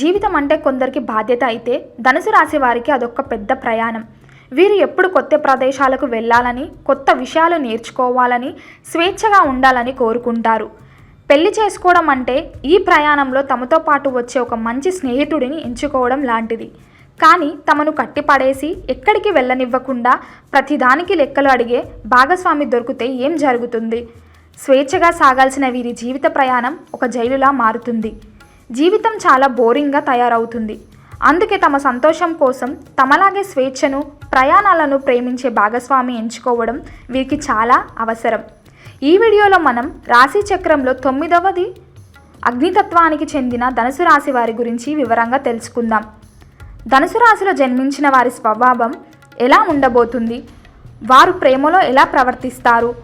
జీవితం అంటే కొందరికి బాధ్యత అయితే ధనుసు రాశి వారికి అదొక పెద్ద ప్రయాణం. వీరు ఎప్పుడు కొత్త ప్రదేశాలకు వెళ్ళాలని కొత్త విషయాలు నేర్చుకోవాలని స్వేచ్ఛగా ఉండాలని కోరుకుంటారు. పెళ్ళి చేసుకోవడం అంటే ఈ ప్రయాణంలో తమతో పాటు వచ్చే ఒక మంచి స్నేహితుడిని ఎంచుకోవడం లాంటిది. కానీ తమను కట్టిపడేసి ఎక్కడికి వెళ్ళనివ్వకుండా ప్రతిదానికి లెక్కలు అడిగే భాగస్వామి దొరికితే ఏం జరుగుతుంది? స్వేచ్ఛగా సాగాల్సిన వీరి జీవిత ప్రయాణం ఒక జైలులా మారుతుంది. జీవితం చాలా బోరింగ్గా తయారవుతుంది. అందుకే తమ సంతోషం కోసం తమలాగే స్వేచ్ఛను ప్రయాణాలను ప్రేమించే భాగస్వామి ఎంచుకోవడం వీరికి చాలా అవసరం. ఈ వీడియోలో మనం రాశి చక్రంలో తొమ్మిదవది అగ్నితత్వానికి చెందిన ధనుసు రాశి వారి గురించి వివరంగా తెలుసుకుందాం. ధనుసు రాశిలో జన్మించిన వారి స్వభావం ఎలా ఉండబోతుంది? వారు ప్రేమలో ఎలా ప్రవర్తిస్తారు?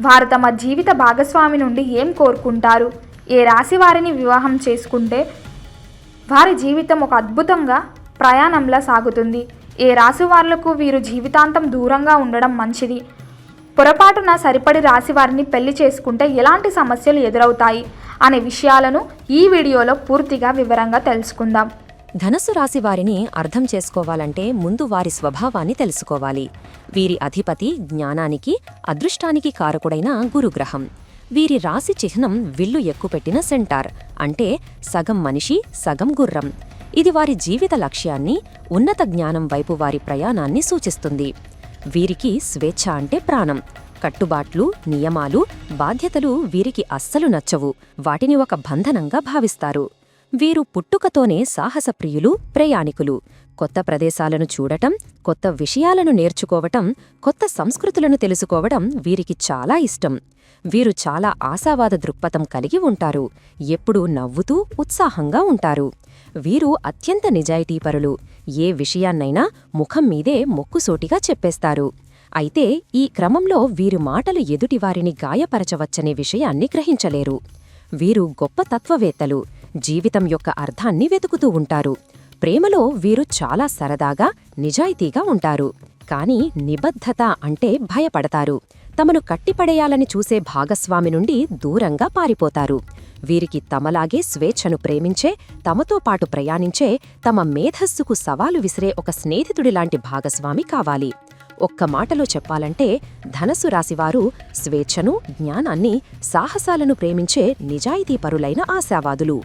వారు తమ జీవిత భాగస్వామి నుండి ఏం కోరుకుంటారు? ఏ రాశి వారిని వివాహం చేసుకుంటే వారి జీవితం ఒక అద్భుతంగా ప్రయాణంలా సాగుతుంది. ఏ రాశి వారులకు వీరు జీవితాంతం దూరంగా ఉండడం మంచిది. పొరపాటున సరిపడి రాశి వారిని పెళ్ళి చేసుకుంటే ఎలాంటి సమస్యలు ఎదురవుతాయి అనే విషయాలను ఈ వీడియోలో పూర్తిగా వివరంగా తెలుసుకుందాం. ధనస్సు రాశి వారిని అర్థం చేసుకోవాలంటే ముందు వారి స్వభావాన్ని తెలుసుకోవాలి. వీరి అధిపతి జ్ఞానానికి అదృష్టానికి కారకుడైన గురుగ్రహం. వీరి రాశి చిహ్నం విల్లు ఎక్కుపెట్టిన సెంటార్ అంటే సగం మనిషి సగం గుర్రం. ఇది వారి జీవిత లక్ష్యాన్ని ఉన్నత జ్ఞానం వైపు వారి ప్రయాణాన్ని సూచిస్తుంది. వీరికి స్వేచ్ఛ అంటే ప్రాణం. కట్టుబాట్లు నియమాలు బాధ్యతలు వీరికి అస్సలు నచ్చవు. వాటిని ఒక బంధనంగా భావిస్తారు. వీరు పుట్టుకతోనే సాహసప్రియులు ప్రయాణికులు. కొత్త ప్రదేశాలను చూడటం కొత్త విషయాలను నేర్చుకోవటం కొత్త సంస్కృతులను తెలుసుకోవడం వీరికి చాలా ఇష్టం. వీరు చాలా ఆశావాద దృక్పథం కలిగి ఉంటారు. ఎప్పుడూ నవ్వుతూ ఉత్సాహంగా ఉంటారు. వీరు అత్యంత నిజాయితీపరులు. ఏ విషయాన్నైనా ముఖం మీదే మొక్కుసోటిగా చెప్పేస్తారు. అయితే ఈ క్రమంలో వీరి మాటలు ఎదుటివారిని గాయపరచవచ్చనే విషయాన్ని గ్రహించలేరు. వీరు గొప్ప తత్వవేత్తలు. జీవితం యొక్క అర్థాన్ని వెతుకుతూ ఉంటారు. ప్రేమలో వీరు చాలా సరదాగా నిజాయితీగా ఉంటారు. కాని నిబద్ధత అంటే భయపడతారు. తమను కట్టిపడేయాలని చూసే భాగస్వామి నుండి దూరంగా పారిపోతారు. వీరికి తమలాగే స్వేచ్ఛను ప్రేమించే తమతో పాటు ప్రయాణించే తమ మేధస్సుకు సవాలు విసిరే ఒక స్నేహితుడిలాంటి భాగస్వామి కావాలి. ఒక్క మాటలో చెప్పాలంటే ధనసు రాశివారు స్వేచ్ఛను జ్ఞానాన్ని సాహసాలను ప్రేమించే నిజాయితీపరులైన ఆశావాదులు.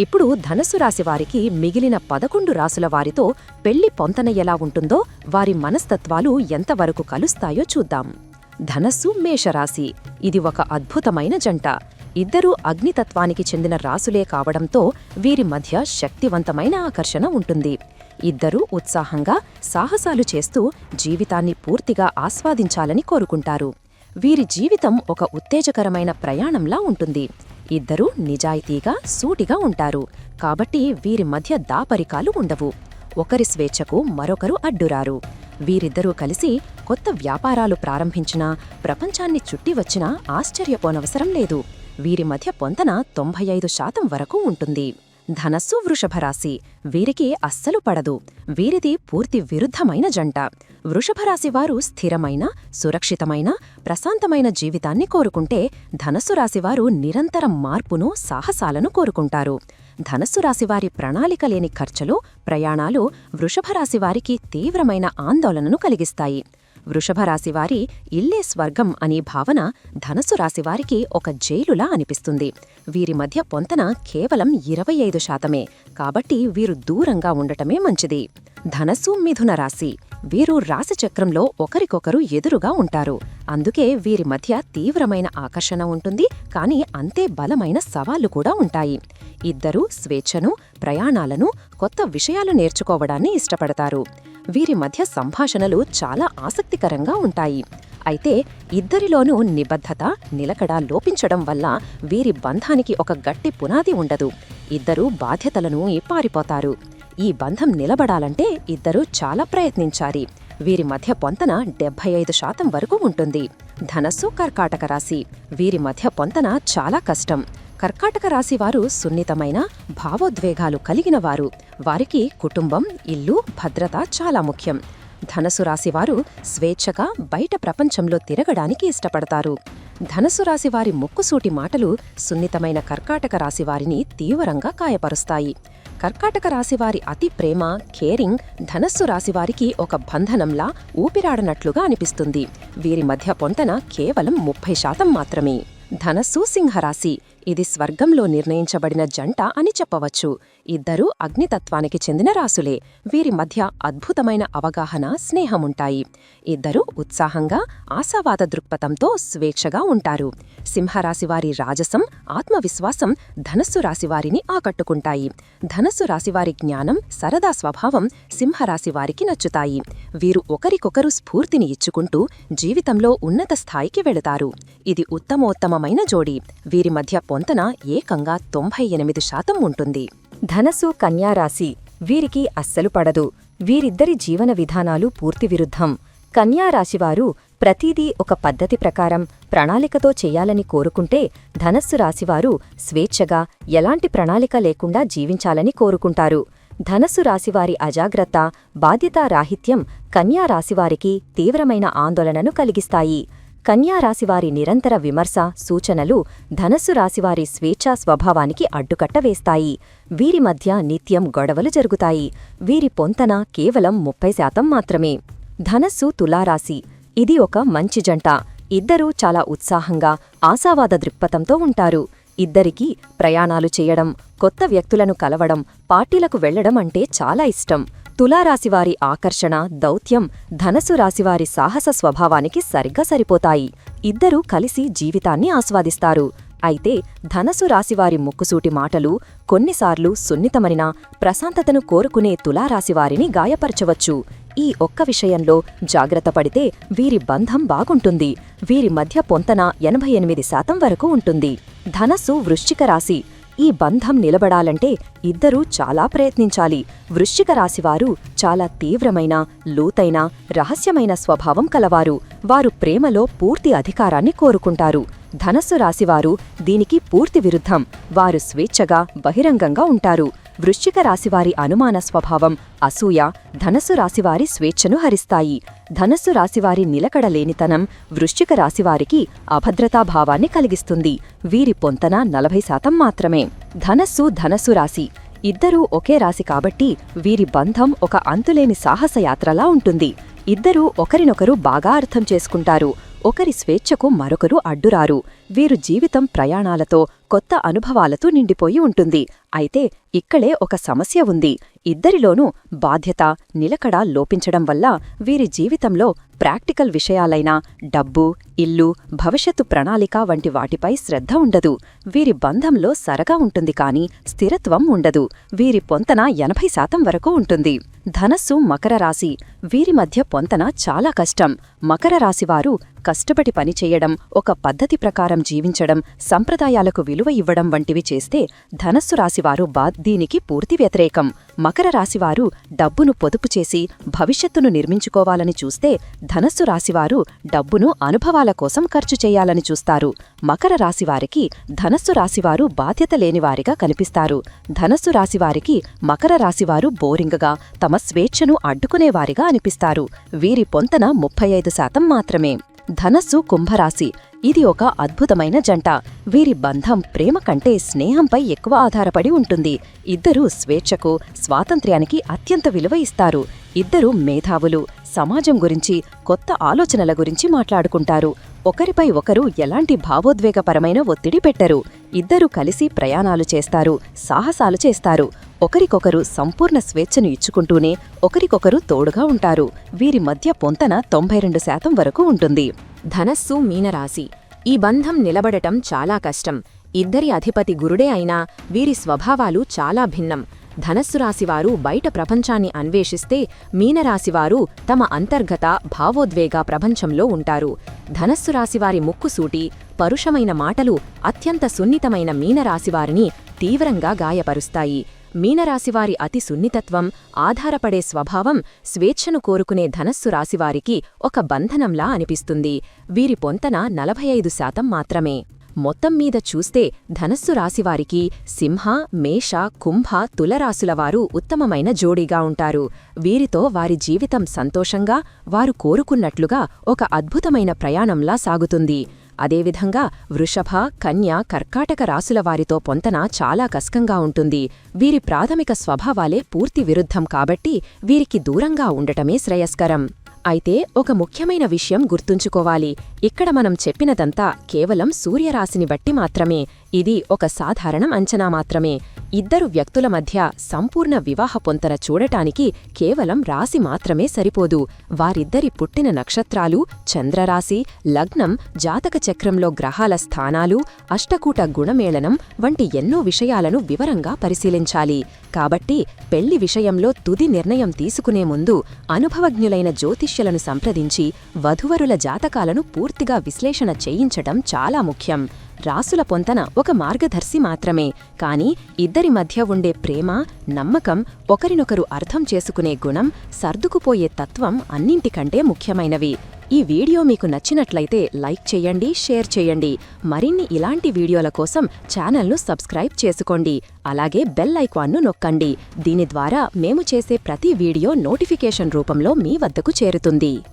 ఇప్పుడు ధనస్సు రాశి వారికి మిగిలిన పదకొండు రాసుల వారితో పెళ్ళి పొంతన ఎలా ఉంటుందో వారి మనస్తత్వాలు ఎంతవరకు కలుస్తాయో చూద్దాం. ధనస్సు మేషరాశి. ఇది ఒక అద్భుతమైన జంట. ఇద్దరూ అగ్నితత్వానికి చెందిన రాసులే కావడంతో వీరి మధ్య శక్తివంతమైన ఆకర్షణ ఉంటుంది. ఇద్దరూ ఉత్సాహంగా సాహసాలు చేస్తూ జీవితాన్ని పూర్తిగా ఆస్వాదించాలని కోరుకుంటారు. వీరి జీవితం ఒక ఉత్తేజకరమైన ప్రయాణంలా ఉంటుంది. ఇద్దరూ నిజాయితీగా సూటిగా ఉంటారు. కాబట్టి వీరి మధ్య దాపరికాలు ఉండవు. ఒకరి స్వేచ్ఛకు మరొకరు అడ్డురారు. వీరిద్దరూ కలిసి కొత్త వ్యాపారాలు ప్రారంభించినా ప్రపంచాన్ని చుట్టి వచ్చినా ఆశ్చర్యపోనవసరం లేదు. వీరి మధ్య పొంతన తొంభై ఐదు శాతం వరకు ఉంటుంది. ధనస్సు వృషభరాశి వీరికి అస్సలు పడదు. వీరిది పూర్తి విరుద్ధమైన జంట. వృషభరాశి వారు స్థిరమైన సురక్షితమైన ప్రశాంతమైన జీవితాన్ని కోరుకుంటే ధనస్సు రాశివారు నిరంతరం మార్పును సాహసాలను కోరుకుంటారు. ధనస్సు రాశివారి ప్రణాళిక లేని ఖర్చులు ప్రయాణాలు వృషభరాశివారికి తీవ్రమైన ఆందోళనను కలిగిస్తాయి. వృషభ రాశివారి ఇల్లే స్వర్గం అనే భావన ధనస్సు రాశివారికి ఒక జైలులా అనిపిస్తుంది. వీరి మధ్య పొంతన కేవలం ఇరవై ఐదు శాతమే. కాబట్టి వీరు దూరంగా ఉండటమే మంచిది. ధనస్సు మిథున రాశి. వీరు రాశిచక్రంలో ఒకరికొకరు ఎదురుగా ఉంటారు. అందుకే వీరి మధ్య తీవ్రమైన ఆకర్షణ ఉంటుంది. కానీ అంతే బలమైన సవాళ్ళు కూడా ఉంటాయి. ఇద్దరూ స్వేచ్ఛను ప్రయాణాలను కొత్త విషయాలు నేర్చుకోవడాన్ని ఇష్టపడతారు. వీరి మధ్య సంభాషణలు చాలా ఆసక్తికరంగా ఉంటాయి. అయితే ఇద్దరిలోనూ నిబద్ధత నిలకడ లోపించడం వల్ల వీరి బంధానికి ఒక గట్టి పునాది ఉండదు. ఇద్దరూ బాధ్యతలను పారిపోతారు ఈ బంధం నిలబడాలంటే ఇద్దరూ చాలా ప్రయత్నించాలి. వీరి మధ్య పొంతన డెబ్బై ఐదు శాతం వరకు ఉంటుంది. ధనస్సు కర్కాటక రాశి. వీరి మధ్య పొంతన చాలా కష్టం. కర్కాటక రాశివారు సున్నితమైన భావోద్వేగాలు కలిగినవారు వారికి కుటుంబం ఇల్లు భద్రత చాలా ముఖ్యం. ధనసు రాశివారు స్వేచ్ఛగా బయట ప్రపంచంలో తిరగడానికి ఇష్టపడతారు. ధనసు రాశివారి ముక్కుసూటి మాటలు సున్నితమైన కర్కాటక రాశివారిని తీవ్రంగా కాయపరుస్తాయి కర్కాటక రాశివారి అతి ప్రేమ కేరింగ్ ధనస్సు రాశివారికి ఒక బంధనంలా ఊపిరాడనట్లుగా అనిపిస్తుంది. వీరి మధ్య పొంతన కేవలం ముప్పై శాతం మాత్రమే. ధనస్సు సింహరాశి ఇది స్వర్గంలో నిర్ణయించబడిన జంట అని చెప్పవచ్చు. ఇద్దరూ అగ్నితత్వానికి చెందిన రాసులే. వీరి మధ్య అద్భుతమైన అవగాహన స్నేహముంటాయి. ఇద్దరూ ఉత్సాహంగా ఆశావాద దృక్పథంతో స్వేచ్ఛగా ఉంటారు. సింహరాశివారి రాజసం ఆత్మవిశ్వాసం ధనస్సు రాశివారిని ఆకట్టుకుంటాయి. ధనస్సు రాశివారి జ్ఞానం సరదా స్వభావం సింహరాశివారికి నచ్చుతాయి. వీరు ఒకరికొకరు స్ఫూర్తిని ఇచ్చుకుంటూ జీవితంలో ఉన్నత స్థాయికి వెళతారు. ఇది ఉత్తమోత్తమమైన జోడీ. వీరి మధ్య పొంతన ఏకంగా తొంభై ఎనిమిది శాతం ఉంటుంది. ధనసు కన్యారాశి వీరికి అస్సలు పడదు. వీరిద్దరి జీవన విధానాలు పూర్తి విరుద్ధం. కన్యారాశివారు ప్రతిదీ ఒక పద్ధతి ప్రకారం ప్రణాళికతో చెయ్యాలని కోరుకుంటే ధనస్సు రాశివారు స్వేచ్ఛగా ఎలాంటి ప్రణాళిక లేకుండా జీవించాలని కోరుకుంటారు. ధనస్సు రాశివారి అజాగ్రత్త బాధ్యతారాహిత్యం కన్యారాశివారికి తీవ్రమైన ఆందోళనను కలిగిస్తాయి. కన్యా రాశివారి నిరంతర విమర్శ సూచనలు ధనస్సు రాశివారి స్వేచ్ఛా స్వభావానికి అడ్డుకట్ట వేస్తాయి. వీరి మధ్య నిత్యం గొడవలు జరుగుతాయి. వీరి పొంతన కేవలం ముప్పై శాతం మాత్రమే. ధనస్సు తులారాశి. ఇది ఒక మంచి జంట. ఇద్దరూ చాలా ఉత్సాహంగా ఆశావాద దృక్పథంతో ఉంటారు. ఇద్దరికీ ప్రయాణాలు చేయడం కొత్త వ్యక్తులను కలవడం పార్టీలకు వెళ్ళడం అంటే చాలా ఇష్టం. తులారాశివారి ఆకర్షణ దౌత్యం ధనసు రాశివారి సాహస స్వభావానికి సరిగ్గా సరిపోతాయి. ఇద్దరూ కలిసి జీవితాన్ని ఆస్వాదిస్తారు. అయితే ధనసు రాశివారి ముక్కుసూటి మాటలు కొన్నిసార్లు సున్నితమైన ప్రశాంతతను కోరుకునే తులారాశివారిని గాయపరచవచ్చు. ఈ ఒక్క విషయంలో జాగ్రత్త పడితే వీరి బంధం బాగుంటుంది. వీరి మధ్య పొంతన ఎనభై ఎనిమిది శాతం వరకు ఉంటుంది. ధనస్సు వృశ్చిక రాశి. ఈ బంధం నిలబడాలంటే ఇద్దరూ చాలా ప్రయత్నించాలి. వృశ్చిక రాశివారు చాలా తీవ్రమైన లోతైన రహస్యమైన స్వభావం కలవారు. వారు ప్రేమలో పూర్తి అధికారాన్ని కోరుకుంటారు. ధనస్సు రాశివారు దీనికి పూర్తి విరుద్ధం. వారు స్వేచ్ఛగా బహిరంగంగా ఉంటారు. వృశ్చిక రాశివారి అనుమాన స్వభావం అసూయ ధనస్సు రాశివారి స్వేచ్ఛను హరిస్తాయి. ధనస్సు రాశివారి నిలకడలేనితనం వృశ్చిక రాశివారికి అభద్రతాభావాన్ని కలిగిస్తుంది. వీరి పొంతన నలభై శాతం మాత్రమే. ధనస్సు ధనస్సు రాశి. ఇద్దరూ ఒకే రాశి కాబట్టి వీరి బంధం ఒక అంతులేని సాహసయాత్రలా ఉంటుంది. ఇద్దరూ ఒకరినొకరు బాగా అర్థం చేసుకుంటారు. ఒకరి స్వేచ్ఛకు మరొకరు అడ్డురారు. వీరు జీవితం ప్రయాణాలతో కొత్త అనుభవాలతో నిండిపోయి ఉంటుంది. అయితే ఇక్కడే ఒక సమస్య ఉంది. ఇద్దరిలోనూ బాధ్యత నిలకడ లోపించడం వల్ల వీరి జీవితంలో ప్రాక్టికల్ విషయాలైన డబ్బు ఇల్లు భవిష్యత్తు ప్రణాళిక వంటి వాటిపై శ్రద్ధ ఉండదు. వీరి బంధంలో సరగా ఉంటుంది కాని స్థిరత్వం ఉండదు. వీరి పొంతన ఎనభై శాతం వరకు ఉంటుంది. ధనస్సు మకర రాశి. వీరి మధ్య పొంతన చాలా కష్టం. మకర రాశివారు కష్టపడి పనిచేయడం ఒక పద్ధతి ప్రకారం జీవించడం సంప్రదాయాలకు విలువ ఇవ్వడం వంటివి చేస్తే ధనస్సు రాశివారు బా దీనికి పూర్తి వ్యతిరేకం. మకర రాశివారు డబ్బును పొదుపు చేసి భవిష్యత్తును నిర్మించుకోవాలని చూస్తే ధనస్సు రాశివారు డబ్బును అనుభవాల కోసం ఖర్చు చేయాలని చూస్తారు. మకర రాశివారికి ధనస్సు రాశివారు బాధ్యత లేనివారిగా కనిపిస్తారు. ధనస్సు రాశివారికి మకర రాశివారు బోరింగ్గా తమ స్వేచ్ఛను అడ్డుకునేవారిగా అనిపిస్తారు. వీరి పొంతన ముప్పై ఐదు శాతం మాత్రమే. ధనస్సు కుంభరాశి. ఇది ఒక అద్భుతమైన జంట. వీరి బంధం ప్రేమ కంటే స్నేహంపై ఎక్కువ ఆధారపడి ఉంటుంది. ఇద్దరూ స్వేచ్ఛకు స్వాతంత్ర్యానికి అత్యంత విలువ ఇస్తారు. ఇద్దరూ మేధావులు. సమాజం గురించి కొత్త ఆలోచనల గురించి మాట్లాడుకుంటారు. ఒకరిపై ఒకరు ఎలాంటి భావోద్వేగపరమైన ఒత్తిడి పెట్టరు. ఇద్దరూ కలిసి ప్రయాణాలు చేస్తారు సాహసాలు చేస్తారు. ఒకరికొకరు సంపూర్ణ స్వేచ్ఛను ఇచ్చుకుంటూనే ఒకరికొకరు తోడుగా ఉంటారు. వీరి మధ్య పొంతన తొంభై రెండు శాతం వరకు ఉంటుంది. ధనస్సు మీనరాశి. ఈ బంధం నిలబడటం చాలా కష్టం. ఇద్దరి అధిపతి గురుడే అయినా వీరి స్వభావాలు చాలా భిన్నం. ధనస్సు రాశివారు బయట ప్రపంచాన్ని అన్వేషిస్తే మీనరాశివారు తమ అంతర్గత భావోద్వేగ ప్రపంచంలో ఉంటారు. ధనస్సు రాశివారి ముక్కుసూటి పరుషమైన మాటలు అత్యంత సున్నితమైన మీనరాశివారిని తీవ్రంగా గాయపరుస్తాయి. మీనరాశివారి అతి సున్నితత్వం ఆధారపడే స్వభావం స్వేచ్ఛను కోరుకునే ధనస్సు రాశివారికి ఒక బంధనంలా అనిపిస్తుంది. వీరి పొంతన నలభై ఐదు శాతం మాత్రమే. మొత్తం మీద చూస్తే ధనస్సు రాశివారికి సింహ మేష కుంభ తులరాశులవారు ఉత్తమమైన జోడీగా ఉంటారు. వీరితో వారి జీవితం సంతోషంగా వారు కోరుకున్నట్లుగా ఒక అద్భుతమైన ప్రయాణంలా సాగుతుంది. అదేవిధంగా వృషభ కన్య కర్కాటక రాసుల వారితో పొంతన చాలా కస్కంగా ఉంటుంది. వీరి ప్రాథమిక స్వభావాలే పూర్తి విరుద్ధం కాబట్టి వీరికి దూరంగా ఉండటమే శ్రేయస్కరం. అయితే ఒక ముఖ్యమైన విషయం గుర్తుంచుకోవాలి. ఇక్కడ మనం చెప్పినదంతా కేవలం సూర్యరాశిని బట్టి మాత్రమే. ఇది ఒక సాధారణం అంచనా మాత్రమే. ఇద్దరు వ్యక్తుల మధ్య సంపూర్ణ వివాహ పొంతన చూడటానికి కేవలం రాశి మాత్రమే సరిపోదు. వారిద్దరి పుట్టిన నక్షత్రాలు చంద్రరాశి లగ్నం జాతక చక్రంలో గ్రహాల స్థానాలు అష్టకూట గుణమేళనం వంటి ఎన్నో విషయాలను వివరంగా పరిశీలించాలి. కాబట్టి పెళ్ళి విషయంలో తుది నిర్ణయం తీసుకునే ముందు అనుభవజ్ఞులైన జ్యోతిష్యులను సంప్రదించి వధువరుల జాతకాలను పూర్తిగా విశ్లేషణ చేయించటం చాలా ముఖ్యం. రాసుల పొంతన ఒక మార్గదర్శి మాత్రమే. కాని ఇద్దరి మధ్య ఉండే ప్రేమ నమ్మకం ఒకరినొకరు అర్థం చేసుకునే గుణం సర్దుకుపోయే తత్వం అన్నింటికంటే ముఖ్యమైనవి. ఈ వీడియో మీకు నచ్చినట్లయితే లైక్ చేయండి షేర్ చేయండి. మరిన్ని ఇలాంటి వీడియోల కోసం ఛానల్ను సబ్స్క్రైబ్ చేసుకోండి. అలాగే బెల్ ఐకాన్ను నొక్కండి. దీని ద్వారా మేము చేసే ప్రతి వీడియో నోటిఫికేషన్ రూపంలో మీ వద్దకు చేరుతుంది.